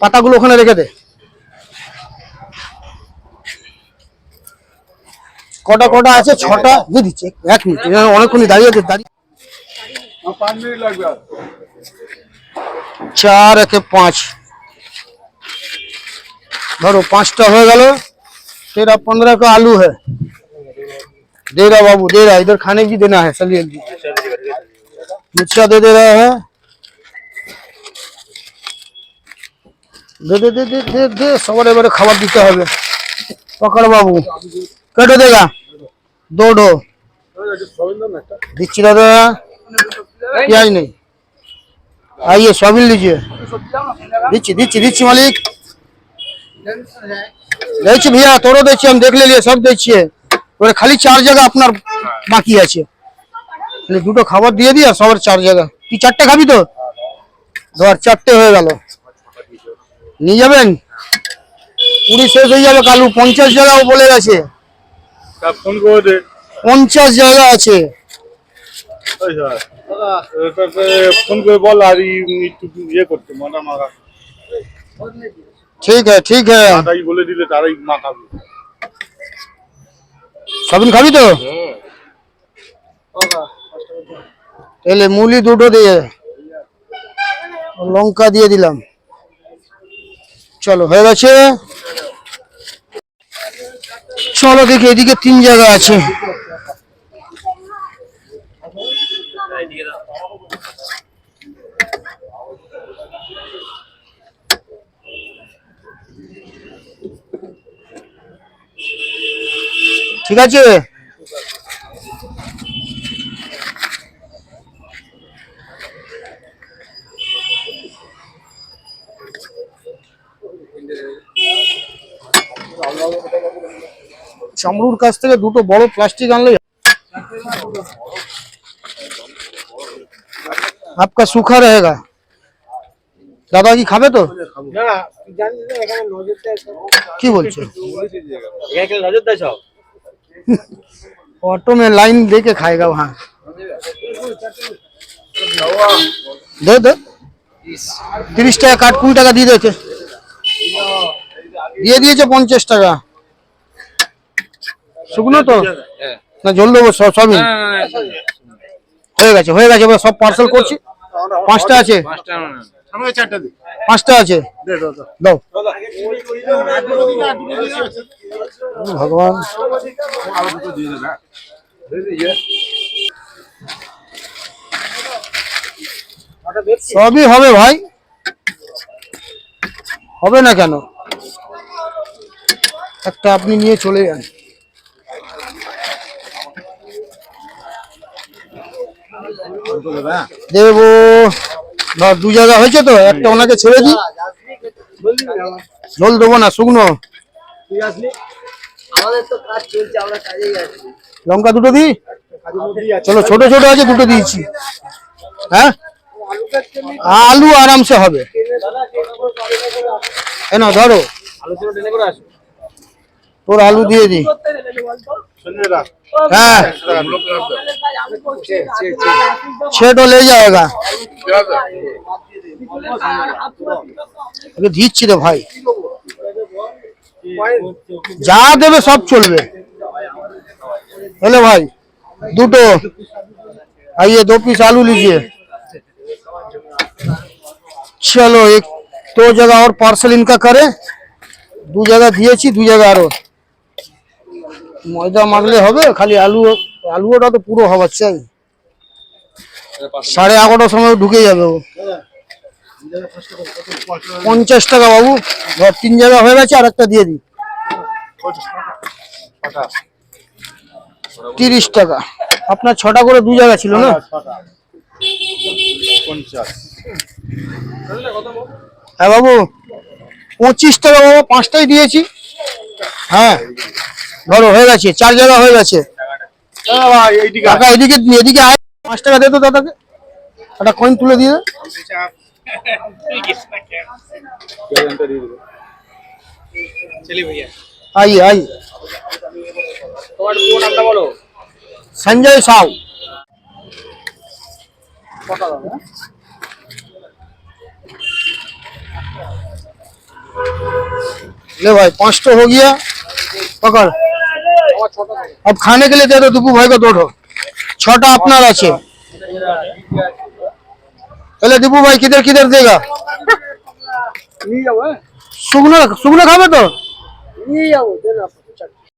पत्ता গুলো ওখানে রেখে দে কোটা কোটা আছে ছোট দি দি চেক এক মিনিট অনেক কোন দাড়ি আছে দাড়ি 5 মিনিট লাগবে চারকে পাঁচ বড় পাঁচটা হয়ে গেল तेरा 15 का आलू है डेरा बाबू डेरा इधर खाने की देना है चलिए दे दे रहा है दे दे दे दे दे दे सवारे बारे खावा दीता है पकड़ बाबू कटो देगा दो दो दीची दादा दा। प्याज नहीं आइए सोयाबीन लीजिए दीची दीची दीची मालिक देखिए भैया तोड़ो देखिए हम देख ले लिए सब देखिए और खाली चार जगह अपना बाकी है दो खबर दिए दिया सब चार जगह की चारटे खा भी तो चारटे हो गलो নিয়ে যাবেন কুড়ি শেষ হয়ে যাবে কালু পঞ্চাশ জায়গাও বলে গেছে পঞ্চাশ জায়গা আছে ফোন করে বল আর ইয়ে ঠিক হ্যাঁ ঠিক হ্যাঁ বলে দিলে তারাই খাবি তো তাহলে হ্যাঁ। মুলি দুটো দিয়ে লঙ্কা দিয়ে দিলাম চলো হয়ে গেছে চলো দেখি এদিকে তিন জায়গা আছে ঠিক আছে চামড়ুর কাছ থেকে দুটো বড় প্লাস্টিক আনলে आपका सूखा रहेगा দাদা কি খাবে তো কি বলছো ऑटो में लाइन दे के खाएगा वहाँ दे दे তিরিশ টাকা কাঠ কুড়ি টাকা দিয়ে দিয়েছে দিয়ে দিয়েছে পঞ্চাশ টাকা শুকনো তো হ্যাঁ, না জল দেবো সব সবই হ্যাঁ, হ্যাঁ, হয়ে গেছে হয়ে গেছে সব পার্সেল করছি পাঁচটা আছে পাঁচটা আছে দাও ভগবান সবই হবে ভাই হবে না কেন একটা আপনি নিয়ে চলে যান দেব ধর দু জায়গা হয়েছে তো একটা ওনাকে ছেড়ে দিই জল দেবো না শুকনো লঙ্কা দুটো দিই চলো ছোট ছোট আছে দুটো দিয়েছি হ্যাঁ আলু আরামসে হবে কেন ধরো তোর আলু দিয়ে দি হ্যাঁ छह टो ले जाएगा दीची रे भाई जा देवे सब সব চলবে हेलो भाई দুটো आइए दो पीस आलू लीजिए चलो एक दो तो जगह और पार्सल इनका करे दो जगह दिए दो जगह और ময়দা মাগলে হবে খালি আলু আলুটা তো পুরো হবার চাই সাড়ে এগারোটার সময় ঢুকে যাবে ও পঞ্চাশ টাকা বাবু ধর তিন জায়গা হয়ে গেছে আর একটা দিয়ে দিই তিরিশ টাকা আপনার ছটা করে দু জায়গা ছিল না হ্যাঁ বাবু পঁচিশ টাকা বাবু পাঁচটাই দিয়েছি হ্যাঁ ধরো হয়ে গেছে চার জায়গা হয়ে গেছে কাকা এদিকে এদিকে আয় পাঁচ টাকা দে তো দাদাকে একটা কয়েন তুলে দিয়ে আইয়ে আইয়ে সঞ্জয় সাউ ले भाई पांच तो हो गया पकड़ अब खाने के लिए दे दो दुपू भाई को दो ठो छोटा अपना राशि पहले दीपू भाई किधर किधर देगा सुगना सुगना खावे तो ये देना